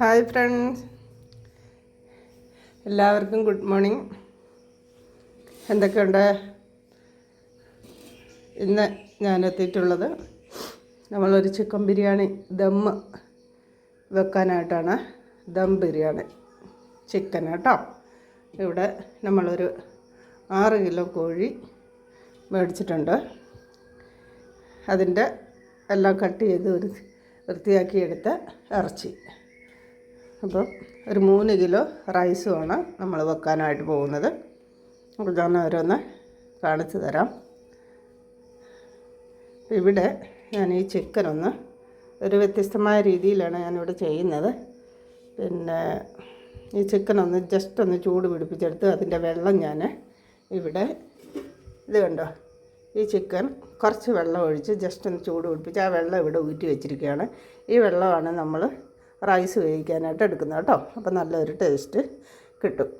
Hi friends. എല്ലാവർക്കും good morning. എന്തൊക്കെയുണ്ട്? ഇന്ന് ഞാൻ എത്തിയിട്ടുള്ളത് നമ്മളൊരു ചിക്കൻ ബിരിയാണി ദമ്മ് വെക്കാനായിട്ടാണ്. ദം ബിരിയാണി. ചിക്കൻ കേട്ടോ. ഇവിടെ നമ്മളൊരു ആറ് കിലോ കോഴി മേടിച്ചിട്ടുണ്ട്. അതിന്റെ എല്ലാം കട്ട് ചെയ്ത് വൃത്തിയാക്കിയെടുത്ത ഇറച്ചി. അപ്പം ഒരു മൂന്ന് കിലോ റൈസുമാണ് നമ്മൾ വെക്കാനായിട്ട് പോകുന്നത്. അപ്പോൾ ഞാൻ ഓരോന്ന് കാണിച്ചു തരാം. ഇവിടെ ഞാൻ ഈ ചിക്കൻ ഒന്ന് ഒരു വ്യത്യസ്തമായ രീതിയിലാണ് ഞാനിവിടെ ചെയ്യുന്നത്. പിന്നെ ഈ ചിക്കൻ ഒന്ന് ജസ്റ്റ് ഒന്ന് ചൂട് പിടിപ്പിച്ചെടുത്ത് അതിന്റെ വെള്ളം ഞാൻ ഇവിടെ ഇത് കണ്ടോ? ഈ ചിക്കൻ കുറച്ച് വെള്ളം ഒഴിച്ച് ജസ്റ്റ് ഒന്ന് ചൂട് പിടിപ്പിച്ച് ആ വെള്ളം ഇവിടെ ഊറ്റി വെച്ചിരിക്കുകയാണ്. ഈ വെള്ളമാണ് നമ്മൾ റൈസ് വേവിക്കാനായിട്ട് എടുക്കുന്നത് കേട്ടോ. അപ്പോൾ നല്ലൊരു ടേസ്റ്റ് കിട്ടും.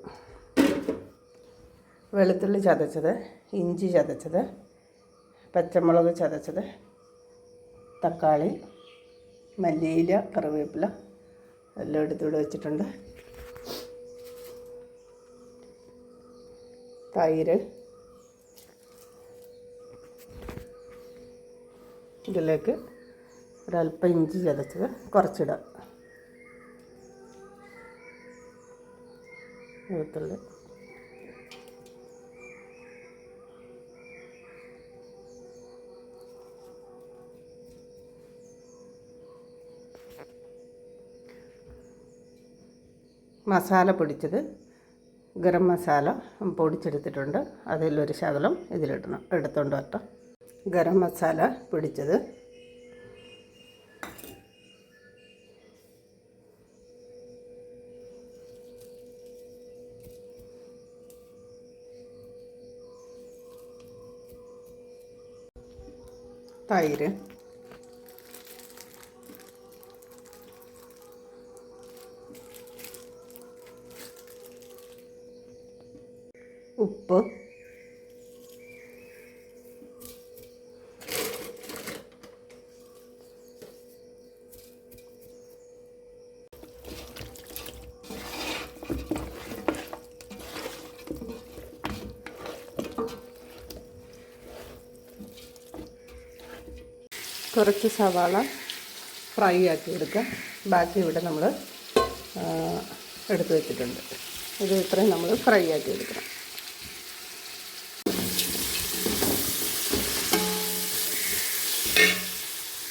വെളുത്തുള്ളി ചതച്ചത് ഇഞ്ചി ചതച്ചത് പച്ചമുളക് ചതച്ചത് തക്കാളി മല്ലിയില കറിവേപ്പില എല്ലാം എടുത്തിവിടെ വെച്ചിട്ടുണ്ട്. തൈര്. ഇതിലേക്ക് ഒരല്പം ഇഞ്ചി ചതച്ചത് കുറച്ചിടാം. വെളുത്തുള്ളി മസാല പൊടിച്ചത് ഗരം മസാല പൊടിച്ചെടുത്തിട്ടുണ്ട്. അതിലൊരു ശകലം ഇതിലിടണം. എടുത്തോണ്ട് വരട്ടെ. ഗരം മസാല പിടിച്ചത് തൈര് ഉപ്പ് കുറച്ച് സവാള ഫ്രൈ ആക്കി എടുക്കുക ബാക്കി ഇവിടെ നമ്മൾ എടുത്ത് വെച്ചിട്ടുണ്ട്. ഇത് ഇത്രയും നമ്മൾ ഫ്രൈ ആക്കി എടുക്കണം.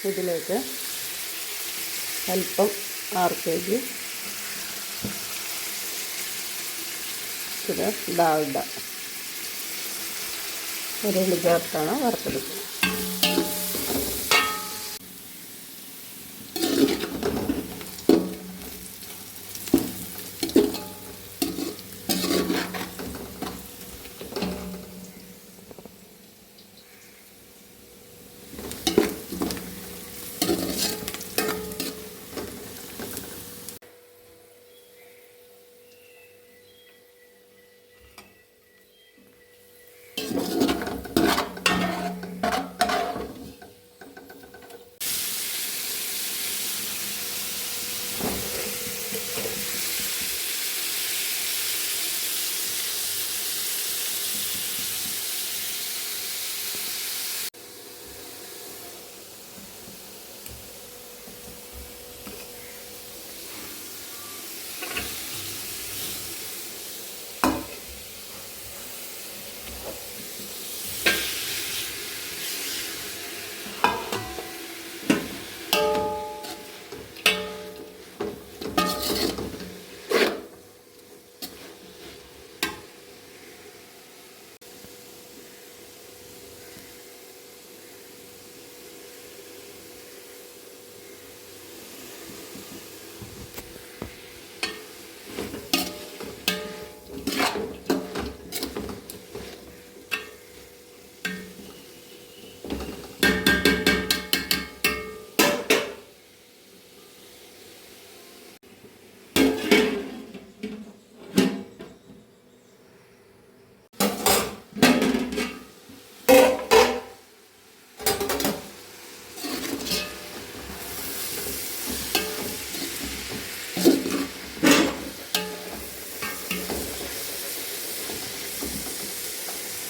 ഇതിലേക്ക് അല്പം ആറ് കെ ജി പിന്നെ ഡാൽഡ ഒരു ചേർത്താണ് വറുത്തെടുക്കുന്നത്.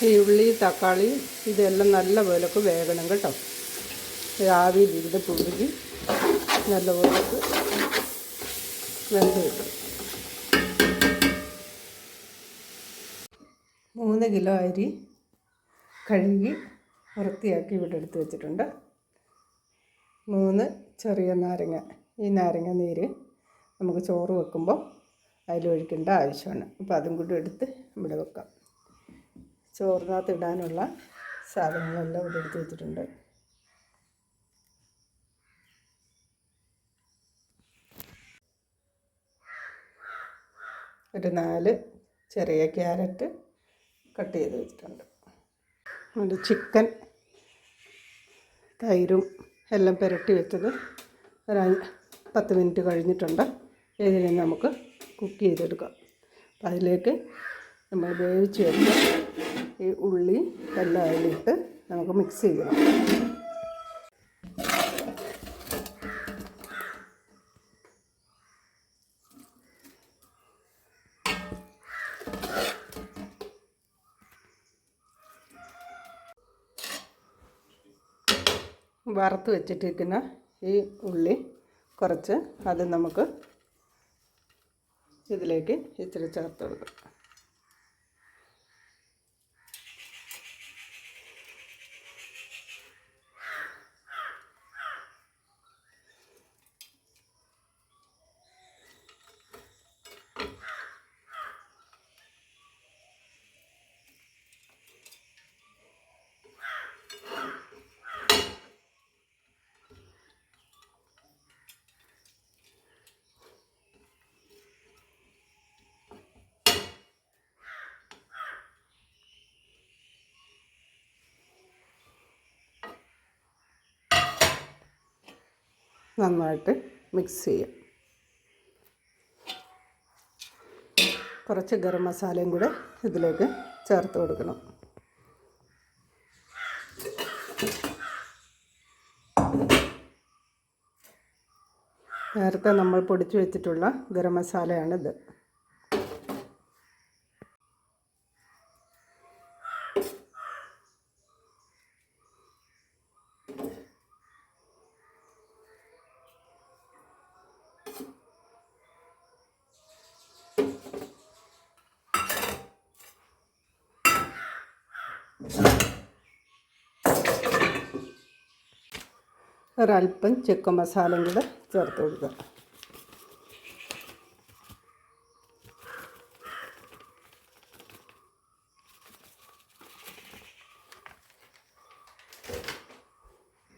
ഈ ഉള്ളി തക്കാളി ഇതെല്ലാം നല്ല പോലൊക്കെ വേകണം കേട്ടോ. ഈ ആവിയിലിരുന്ന് പുഴുകി നല്ല പോലൊക്കെ വെന്ത് കിട്ടും. മൂന്ന് കിലോ അരി കഴുകി വൃത്തിയാക്കി ഇവിടെ എടുത്ത് വെച്ചിട്ടുണ്ട്. മൂന്ന് ചെറിയ നാരങ്ങ. ഈ നാരങ്ങ നീര് നമുക്ക് ചോറ് വെക്കുമ്പോൾ അതിലൊഴിക്കേണ്ട ആവശ്യമാണ്. അപ്പോൾ അതും കൂടി എടുത്ത് ഇവിടെ വെക്കാം. ചോറിനകത്ത് ഇടാനുള്ള സാധനങ്ങളെല്ലാം ഇവിടെ എടുത്ത് വെച്ചിട്ടുണ്ട്. ഒരു നാല് ചെറിയ ക്യാരറ്റ് കട്ട് ചെയ്ത് വെച്ചിട്ടുണ്ട്. അതുകൊണ്ട് ചിക്കൻ തൈരും എല്ലാം പുരട്ടി വെച്ചത് ഒരു പത്ത് മിനിറ്റ് കഴിഞ്ഞിട്ടുണ്ട്. ഇതിനെ നമുക്ക് കുക്ക് ചെയ്തെടുക്കാം. അപ്പം അതിലേക്ക് നമ്മൾ വേവിച്ച് വെച്ച ഈ ഉള്ളി എല്ലാം അതിലിട്ട് നമുക്ക് മിക്സ് ചെയ്യണം. വറുത്ത് വെച്ചിട്ടിരിക്കുന്ന ഈ ഉള്ളി കുറച്ച് അത് നമുക്ക് ഇതിലേക്ക് ഇച്ചിരി ചേർത്ത് കൊടുക്കാം. നന്നായിട്ട് മിക്സ് ചെയ്യാം. കുറച്ച് ഗരം മസാലയും കൂടെ ഇതിലേക്ക് ചേർത്ത് കൊടുക്കണം. നേരത്തെ നമ്മൾ പൊടിച്ചു വെച്ചിട്ടുള്ള ഗരം മസാലയാണിത്. ഒരല്പം ചിക്കൻ മസാലയും കൂടെ ചേർത്ത് കൊടുക്കുക.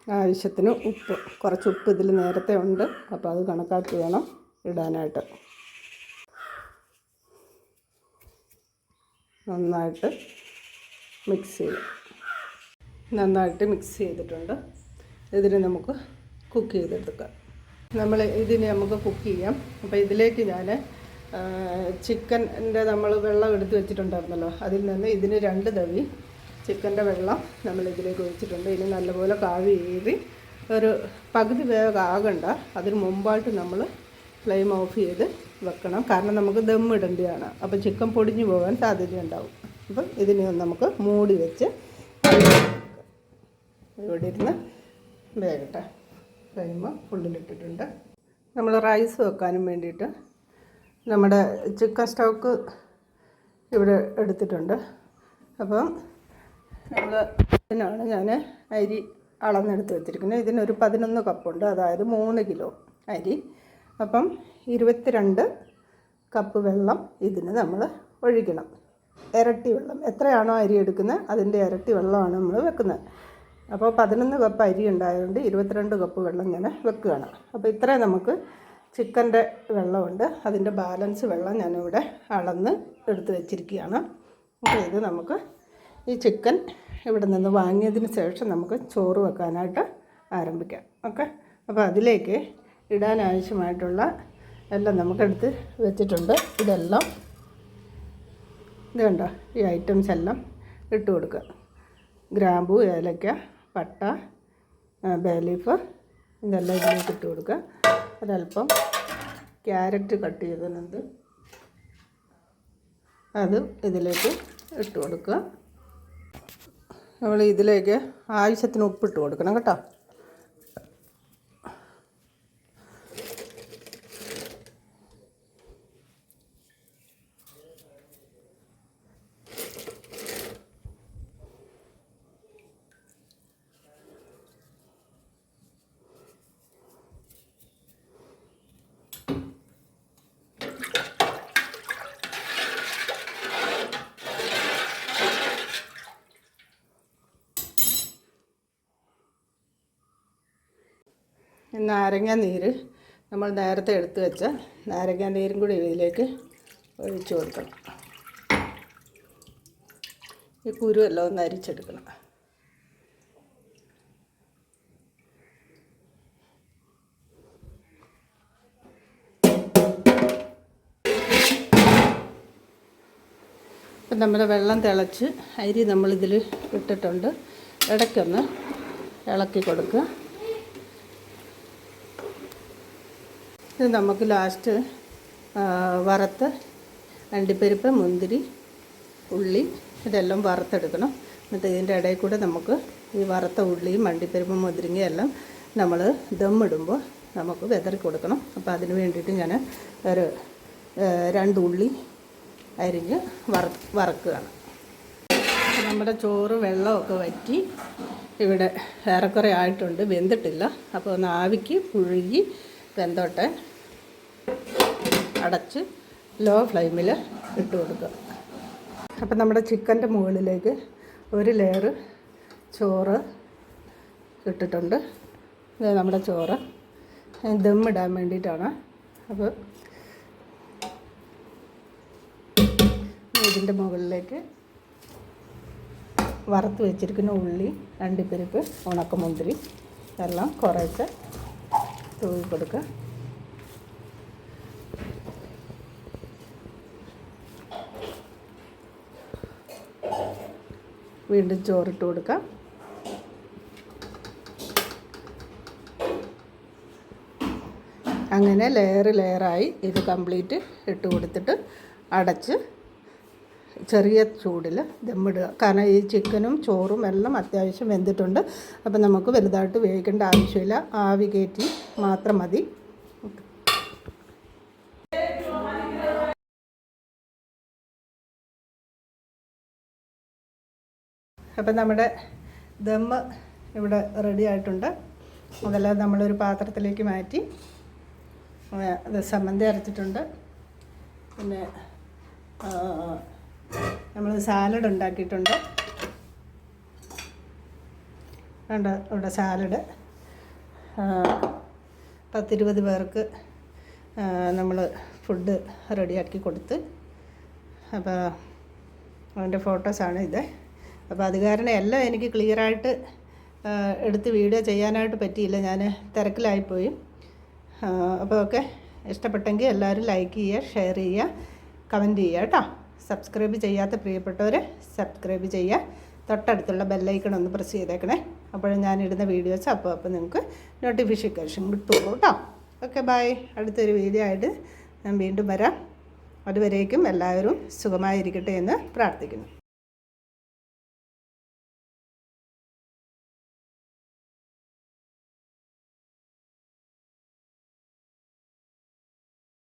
ആവശ്യത്തിന് ഉപ്പ് കുറച്ച് ഉപ്പ് ഇതിൽ നേരത്തെ ഉണ്ട്. അപ്പോൾ അത് കണക്കാക്കി വേണം ഇടാനായിട്ട്. നന്നായിട്ട് മിക്സ് ചെയ്യും നന്നായിട്ട് മിക്സ് ചെയ്തിട്ടുണ്ട്. ഇതിന് നമുക്ക് കുക്ക് ചെയ്തെടുക്കാം. നമ്മൾ ഇതിനെ നമുക്ക് കുക്ക് ചെയ്യാം. അപ്പോൾ ഇതിലേക്ക് ഞാൻ ചിക്കന്റെ നമ്മൾ വെള്ളം എടുത്ത് വെച്ചിട്ടുണ്ടായിരുന്നല്ലോ. അതിൽ നിന്ന് ഇതിന് രണ്ട് തവി ചിക്കന്റെ വെള്ളം നമ്മൾ ഇതിലേക്ക് ഒഴിച്ചിട്ടുണ്ട്. ഇനി നല്ലപോലെ കാവി ഏറി ഒരു പകുതി വേഗം ആകണ്ട. അതിന് മുമ്പായിട്ട് നമ്മൾ ഫ്ലെയിം ഓഫ് ചെയ്ത് വെക്കണം. കാരണം നമുക്ക് ദം ഇടേണ്ടതാണ്. അപ്പോൾ ചിക്കൻ പൊടിഞ്ഞു പോകാൻ സാധ്യതയുണ്ടാവും. അപ്പം ഇതിനെ നമുക്ക് മൂടി വെച്ച് ഇവിടെ ഇരുന്ന് വേകട്ടെ കഴിയുമ്പോൾ ഉള്ളിലിട്ടിട്ടുണ്ട്. നമ്മൾ റൈസ് വെക്കാനും വേണ്ടിയിട്ട് നമ്മുടെ ചിക്കൻ സ്റ്റോക്ക് ഇവിടെ എടുത്തിട്ടുണ്ട്. അപ്പം നമ്മൾ ഇതിനാണ് ഞാൻ അരി അളന്നെടുത്ത് വെച്ചിരിക്കുന്നത്. ഇതിനൊരു പതിനൊന്ന് കപ്പുണ്ട്. അതായത് മൂന്ന് കിലോ അരി. അപ്പം ഇരുപത്തിരണ്ട് കപ്പ് വെള്ളം ഇതിന് നമ്മൾ ഒഴിക്കണം. ഇരട്ടി വെള്ളം. എത്രയാണോ അരി എടുക്കുന്നത് അതിന്റെ ഇരട്ടി വെള്ളമാണ് നമ്മൾ വെക്കുന്നത്. അപ്പോൾ പതിനൊന്ന് കപ്പ് അരി ഉണ്ടായതുകൊണ്ട് ഇരുപത്തിരണ്ട് കപ്പ് വെള്ളം ഞാൻ വെക്കുകയാണ്. അപ്പോൾ ഇത്രയും നമുക്ക് ചിക്കന്റെ വെള്ളമുണ്ട്. അതിന്റെ ബാലൻസ് വെള്ളം ഞാനിവിടെ അളന്ന് എടുത്ത് വെച്ചിരിക്കുകയാണ്. അപ്പോൾ ഇത് നമുക്ക് ഈ ചിക്കൻ ഇവിടെ നിന്ന് വാങ്ങിയതിന് ശേഷം നമുക്ക് ചോറ് വെക്കാനായിട്ട് ആരംഭിക്കാം. ഓക്കെ? അപ്പോൾ അതിലേക്ക് ഇടാൻ ആവശ്യമായിട്ടുള്ള എല്ലാം നമുക്കെടുത്ത് വെച്ചിട്ടുണ്ട്. ഇതെല്ലാം ഇത് കണ്ടോ? ഈ ഐറ്റംസ് എല്ലാം ഇട്ട് കൊടുക്കുക. ഗ്രാമ്പു ഏലക്ക പട്ട ബേ ലീഫ് ഇതെല്ലാം ഇതിലേക്ക് ഇട്ട് കൊടുക്കുക. ഒരല്പം ക്യാരറ്റ് കട്ട് ചെയ്തിട്ടുണ്ട്. അത് ഇതിലേക്ക് ഇട്ട് കൊടുക്കുക. നമ്മൾ ഇതിലേക്ക് ആവശ്യത്തിന് ഉപ്പിട്ട് കൊടുക്കണം കേട്ടോ. നാരങ്ങ നീര് നമ്മൾ നേരത്തെ എടുത്ത് വെച്ച നാരങ്ങ നീരും കൂടി ഇതിലേക്ക് ഒഴിച്ചു കൊടുക്കണം. ഈ കുരുവെല്ലാം ഒന്ന് അരിച്ചെടുക്കണം. ഇപ്പം നമ്മുടെ വെള്ളം തിളച്ച് അരി നമ്മളിതിൽ ഇട്ടിട്ടുണ്ട്. ഇടയ്ക്കൊന്ന് ഇളക്കി കൊടുക്കുക. ഇത് നമുക്ക് ലാസ്റ്റ് വറുത്ത് അണ്ടിപ്പരിപ്പ് മുന്തിരി ഉള്ളി ഇതെല്ലാം വറുത്തെടുക്കണം. എന്നിട്ട് ഇതിന്റെ ഇടയിൽ കൂടെ നമുക്ക് ഈ വറുത്ത ഉള്ളിയും അണ്ടിപ്പരിപ്പും മുതിരിങ്ങയും എല്ലാം നമ്മൾ ദമ്മിടുമ്പോൾ നമുക്ക് വെതറി കൊടുക്കണം. അപ്പോൾ അതിന് വേണ്ടിയിട്ട് ഞാൻ ഒരു രണ്ട് ഉള്ളി അരിഞ്ഞ് വറ വറക്കുകയാണ്. നമ്മുടെ ചോറ് വെള്ളമൊക്കെ വറ്റി ഇവിടെ ഏറെക്കുറെ ആയിട്ടുണ്ട് വെന്തിട്ടില്ല. അപ്പോൾ ഒന്ന് ആവിക്ക് പുഴുകി വെന്തോട്ടെ. അടച്ച് ലോ ഫ്ലെയിമിൽ ഇട്ട് കൊടുക്കുക. അപ്പം നമ്മുടെ ചിക്കന്റെ മുകളിലേക്ക് ഒരു ലെയർ ചോറ് ഇട്ടിട്ടുണ്ട്. ഇത് നമ്മുടെ ചോറ്. ദമ്മിടാൻ വേണ്ടിയിട്ടാണ്. അപ്പോൾ ഇതിന്റെ മുകളിലേക്ക് വറുത്ത് വെച്ചിരിക്കുന്ന ഉള്ളി അണ്ടിപ്പരിപ്പ് ഉണക്കമുന്തിരി എല്ലാം കുറേച്ച് തൂവി കൊടുക്കുക. വീണ്ടും ചോറിട്ട് കൊടുക്കാം. അങ്ങനെ ലെയർ ലെയറായി ഇത് കംപ്ലീറ്റ് ഇട്ട് കൊടുത്തിട്ട് അടച്ച് ചെറിയ ചൂടിൽ ദമ്മിടുക കാരണം ഈ ചിക്കനും ചോറും എല്ലാം അത്യാവശ്യം വെന്തിട്ടുണ്ട്. അപ്പം നമുക്ക് വലുതായിട്ട് വേവിക്കേണ്ട ആവശ്യമില്ല. ആവി കയറ്റി മാത്രം മതി. അപ്പം നമ്മുടെ ദമ്മ് ഇവിടെ റെഡി ആയിട്ടുണ്ട്. അതെല്ലാം നമ്മളൊരു പാത്രത്തിലേക്ക് മാറ്റി. അത് സമ്മന്തി അരച്ചിട്ടുണ്ട്. പിന്നെ നമ്മൾ സാലഡ് ഉണ്ടാക്കിയിട്ടുണ്ട്. വേണ്ട ഇവിടെ സാലഡ് പത്തിരുപത് പേർക്ക് നമ്മൾ ഫുഡ് റെഡിയാക്കി കൊടുത്ത്. അപ്പോൾ അതിന്റെ ഫോട്ടോസാണ് ഇത്. അപ്പോൾ അത് കാരണം എല്ലാം എനിക്ക് ക്ലിയറായിട്ട് എടുത്ത് വീഡിയോ ചെയ്യാനായിട്ട് പറ്റിയില്ല. ഞാൻ തിരക്കിലായിപ്പോയി. അപ്പോൾ ഓക്കെ ഇഷ്ടപ്പെട്ടെങ്കിൽ എല്ലാവരും ലൈക്ക് ചെയ്യുക ഷെയർ ചെയ്യുക കമന്റ് ചെയ്യുക കേട്ടോ. സബ്സ്ക്രൈബ് ചെയ്യാത്ത പ്രിയപ്പെട്ടവർ സബ്സ്ക്രൈബ് ചെയ്യുക. തൊട്ടടുത്തുള്ള ബെല്ലൈക്കൺ ഒന്ന് പ്രസ് ചെയ്തേക്കണേ. അപ്പോഴും ഞാനിടുന്ന വീഡിയോസ് അപ്പോൾ അപ്പോൾ നിങ്ങൾക്ക് നോട്ടിഫിക്കേഷൻ കിട്ടുള്ളൂ കേട്ടോ. ഓക്കെ ബൈ അടുത്തൊരു വീഡിയോ ആയിട്ട് ഞാൻ വീണ്ടും വരാം. അതുവരേക്കും എല്ലാവരും സുഖമായിരിക്കട്ടെ എന്ന് പ്രാർത്ഥിക്കുന്നു.